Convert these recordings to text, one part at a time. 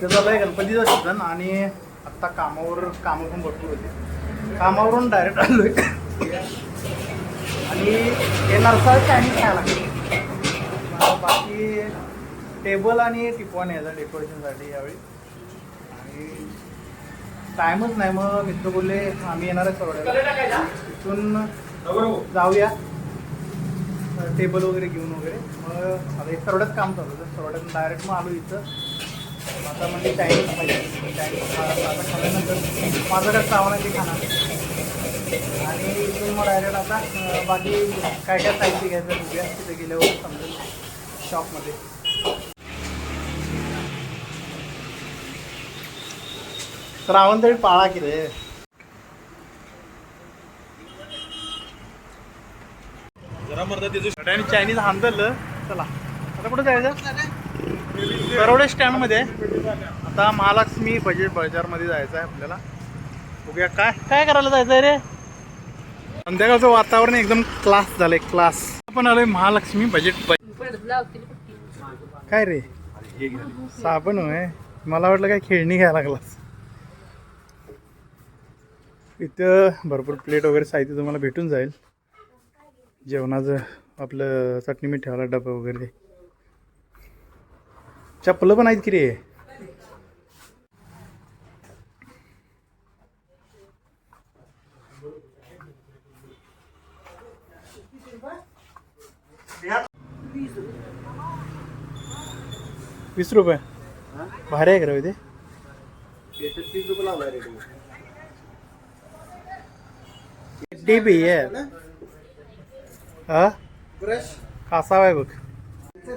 त्याचा झालं आहे गणपतीचं सीझन आणि आत्ता कामावर कामं पण भरपूर होते. कामावरून डायरेक्ट आलो आहे आणि येणार सर चायनीज खायला. बाकी टेबल आणि टिपॉन यायचा डेकोरेशनसाठी यावेळी. आणि टाईमच नाही मग मित्र बोलले आम्ही येणार आहे सरवड्याला तिथून जाऊया. टेबल वगैरे घेऊन वगैरे. मग आता एक सरवड्यात काम चालू होतं. सरवड्यात डायरेक्ट मग आलो इथं. आता म्हणजे चायनीज पाहिजे चायनीज आता खाल्ल्यानंतर माझं सामान ते खाणार आणि इथून मग डायरेक्ट आता बाकी काय काय साहित्य घ्यायचं बघूया तिथे गेल्यावर समजेल शॉपमध्ये श्रावण तरी पाळा की रे जरा मरदा त्याचं चायनीज हांदलं चला आता कुठं जायचं सरवडे स्टँडमध्ये आता महालक्ष्मी बजेट बाजारमध्ये जायचं आहे आपल्याला. बघूया काय काय करायला जायचं आहे रे? संध्याकाळचं वातावरण एकदम क्लास झालंय क्लास आपण आलोय महालक्ष्मी बजेट काय रे? साबण होय. मला वाटलं काय खेळणी घ्यायला लागलास. इथं भरपूर प्लेट वगैरे साहित्य तुम्हाला भेटून जाईल. जेवणाचं आपलं चटणी मीठ ठेवायला डबा वगैरे. चप्पलं पण आहेत की रे? वीस रुपये. भारी आहे का ते? डी बी आहे हा. कासाव आहे बघ.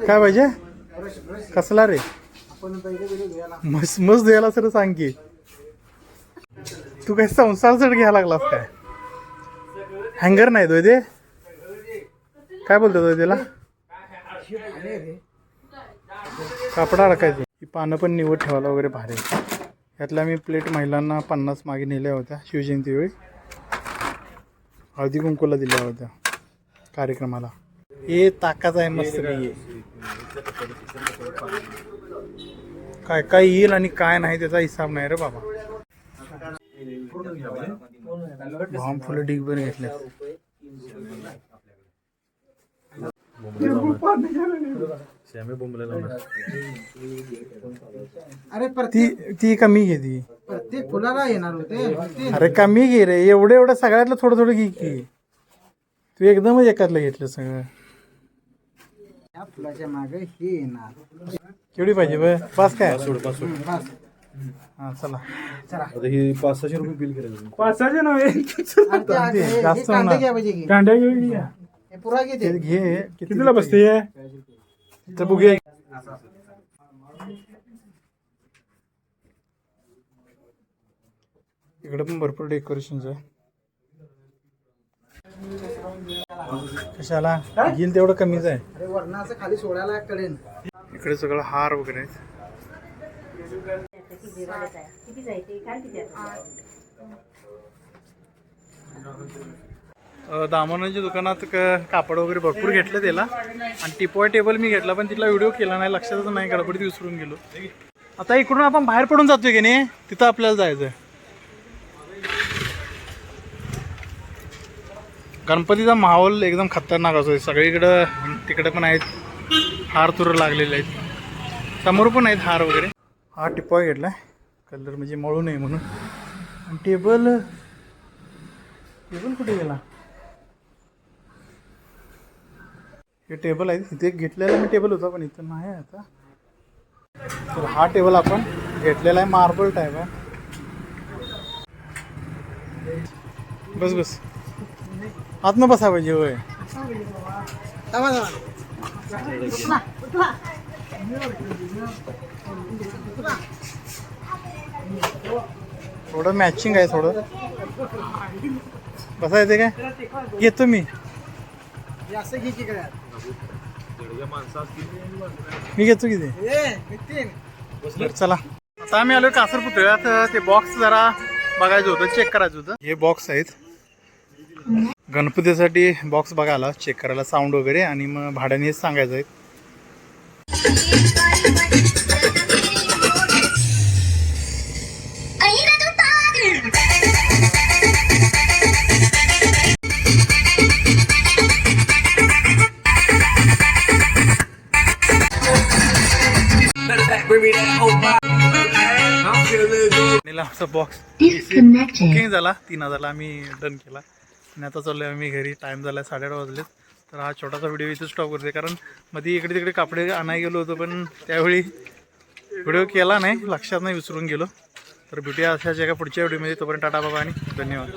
काय पाहिजे? कसला रे? मस्त मस्त द्यायला सर सांग की. तू काय संसार जड घ्यायला लागलास काय? हँगर नाही तो ते? काय बोलतो त्याला? कापडा अडकायचं. ही पानं पण निवड ठेवायला वगैरे भारी. यातल्या मी प्लेट महिलांना पन्नास मागे नेल्या होत्या शिवजयंती वेळी हळदी कुंकूला दिल्या होत्या कार्यक्रमाला. हे ताकाच आहे मस्त काही काय? काय येईल आणि काय नाही त्याचा हिसाब नाही रे बाबा. भाम फुलं डिगभर घेतले. अरे ती ती कमी घे ती? प्रत्येक फुलाला येणार होते अरे कमी घे रे? एवढं एवढं सगळ्यातलं थोडं थोडं घे की. तू एकदमच एकातलं घेतलं सगळं. फुलाच्या मागे हे येणार. केवढी पाहिजे काय? पाच बस हा चला. चला. आता ही पाच सहाशे रुपये बिल करायचं पाचशे नव्हे आणि ते आहे, हे- हे जास्त कांदे होणार. घ्या पाहिजे की कांड्या घेऊन घ्या हे पुरा घेते घे. कितीला बसते तर बघूया. इकडे पण भरपूर डेकोरेशन आहे. कशाला? घेईल तेवढं कमीच आहे. अरे वरणाचं खाली सोडायला कळेल. इकडे सगळं हार वगैरे. दामनाच्या दुकानात कापड वगैरे भरपूर घेतलं त्याला. आणि टिपॉय टेबल मी घेतला पण तिथला व्हिडिओ केला नाही. लक्षातच नाही गडबडीत विसरून गेलो. आता इकडून आपण बाहेर पडून जातोय की नाही? तिथं आपल्याला जायचं गणपतीचा माहोल एकदम खतरनाक असतो. सगळीकडं तिकडे पण आहेत. हार तुर लागलेले आहेत. समोर पण आहेत हार वगैरे. हा टिपॉय आहे कलर म्हणजे मळू नये म्हणून. आणि टेबल टेबल कुठे गेला? हे टेबल आहे इथे घेतलेला मी टेबल होता पण इथं नाही आहे आता. तर हा टेबल आपण घेतलेला आहे. मार्बल टाईप आहे. बस बस. आतनं बसा पाहिजे होय. थोडं मॅचिंग आहे थोडं. बसा येते काय? घेतो मी. मी घेतो किती चला. आता आम्ही आलो कासर पुतळ्यात ते बॉक्स जरा बघायचं होतं चेक करायचं होतं. हे बॉक्स आहेत. गणपतीसाठी बॉक्स बघा आला चेक करायला साऊंड वगैरे आणि मग भाड्याने हेच सांगायचं आहे. बॉक्स झाला? तीन हजारला आम्ही डन केला. आणि आता चाललो आहे आम्ही घरी. टाईम झाला आहे साडेआठ वाजलेत. तर हा छोटासा व्हिडिओ इथे स्टॉप करते कारण मध्ये इकडे तिकडे कापडे आणायला गेलो होतो पण त्यावेळी व्हिडिओ केला नाही. लक्षात नाही विसरून गेलो. तर भेटूया अशाच एका पुढच्या व्हिडिओमध्ये तोपर्यंत टाटा बाबा आणि धन्यवाद.